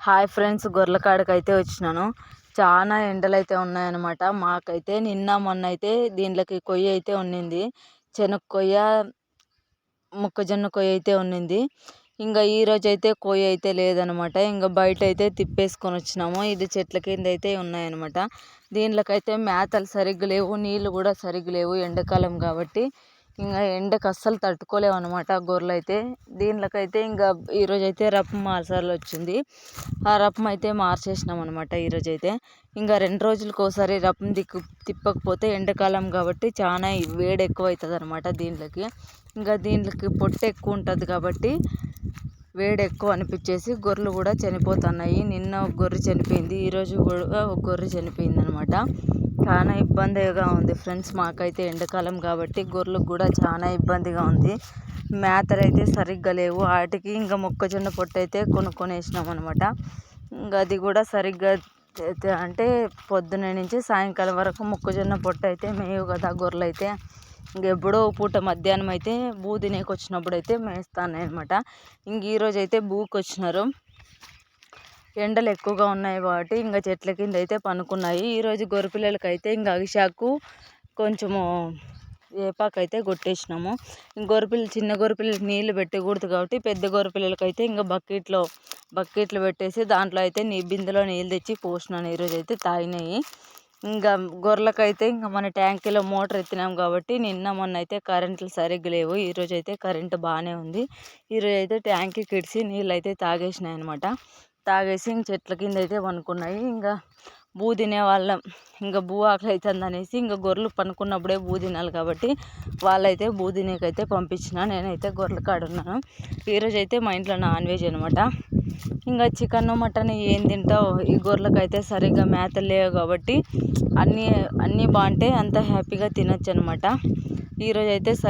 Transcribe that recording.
Hi friends గొర్రెల కాడకి అయితే వచ్చినాను. చాలా ఎండలు అయితే ఉన్నాయన్నమాట. మాకైతే నిన్న మొన్న అయితే దీంట్లోకి కొయ్య అయితే ఉన్నింది. శనగ కొయ్య మొక్కజొన్న కొయ్య అయితే ఉన్నింది. ఇంకా ఈరోజు అయితే కొయ్య అయితే లేదనమాట ఇంకా బయట అయితే తిప్పేసుకొని వచ్చినాము. ఇది చెట్ల కింద అయితే ఉన్నాయన్నమాట. దీంట్లోకైతే మేతలు సరిగ్గా లేవు నీళ్ళు కూడా సరిగ్గా లేవు ఎండాకాలం కాబట్టి. ఇంకా ఎండకు అస్సలు తట్టుకోలేవు అనమాట గొర్రెలు అయితే దీంట్లోకైతే ఇంకా ఈరోజు అయితే రప్ప మార్చాల్సి వచ్చింది. ఆ రప్పం అయితే మార్చేసినాం అనమాట ఈరోజు అయితే ఇంకా రెండు రోజులకు ఒకసారి రప్పం దిక్కు తిప్పకపోతే ఎండాకాలం కాబట్టి చాలా వేడి ఎక్కువ అవుతుంది అనమాట దీంట్లోకి. ఇంకా దీంట్లోకి పొట్టు ఎక్కువ ఉంటుంది కాబట్టి వేడి ఎక్కువ అనిపించేసి గొర్రెలు కూడా చనిపోతున్నాయి. నిన్న ఒక గొర్రె చనిపోయింది ఈరోజు కూడా ఒక గొర్రె చనిపోయింది అనమాట చాలా ఇబ్బందిగా ఉంది ఫ్రెండ్స్ మాకైతే ఎండాకాలం కాబట్టి గొర్రెలకు కూడా చాలా ఇబ్బందిగా ఉంది. మేతలు అయితే సరిగ్గా లేవు. వాటికి ఇంకా మొక్కజొన్న పొట్టు అయితే కొనుక్కొని వేసినాం అనమాట ఇంకా అది కూడా సరిగ్గా అంటే పొద్దున్న నుంచి సాయంకాలం వరకు మొక్కజొన్న పొట్టు అయితే మేవు కదా గొర్రెలు అయితే ఇంకెప్పుడో పూట మధ్యాహ్నం అయితే బూ తినేకి వచ్చినప్పుడు అయితే మేస్తాను అనమాట ఇంక ఈరోజు అయితే బూకి వచ్చినారు ఎండలు ఎక్కువగా ఉన్నాయి కాబట్టి ఇంకా చెట్ల కింద అయితే పనుకున్నాయి. ఈరోజు గొర్రెపిల్లలకి అయితే ఇంకా అగిషాకు కొంచెము వేపాకు అయితే కొట్టేసినాము గొర్రెపిల్ల చిన్న గొర్రెపిల్లలకి నీళ్ళు పెట్టకూడదు కాబట్టి పెద్ద గొర్రెపిల్లలకి అయితే ఇంకా బకెట్లో బకెట్లు పెట్టేసి దాంట్లో అయితే నీ బిందెలో నీళ్ళు తెచ్చి పోసినాను. ఈరోజు అయితే తాగినాయి. ఇంకా గొర్రెలకైతే ఇంకా మన ట్యాంకీలో మోటార్ ఎత్తినాం కాబట్టి నిన్న మొన్న అయితే కరెంట్లు సరిగ్గా లేవు. ఈరోజు అయితే కరెంటు బాగానే ఉంది. ఈరోజు అయితే ట్యాంకీ కిడిసి నీళ్ళు అయితే తాగేసినాయి అనమాట తాగేసి ఇంక చెట్ల కింద అయితే పనుకున్నాయి. ఇంకా బూ తినేవాళ్ళం. ఇంకా బూ ఆకలి అవుతుంది అనేసి ఇంకా గొర్రెలు పనుకున్నప్పుడే బూ తినాలి కాబట్టి వాళ్ళైతే బూ తినేకైతే పంపించిన. నేనైతే గొర్రెల కాడ ఉన్నాను. ఈరోజు అయితే మా ఇంట్లో నాన్ వెజ్ అనమాట ఇంకా చికెన్ మటన్ ఏం తింటావు? ఈ గొర్రెలకైతే సరిగ్గా మేతలు లేవు కాబట్టి అన్నీ అన్నీ బాగుంటే అంత హ్యాపీగా తినొచ్చు అనమాట ఈరోజు అయితే సరి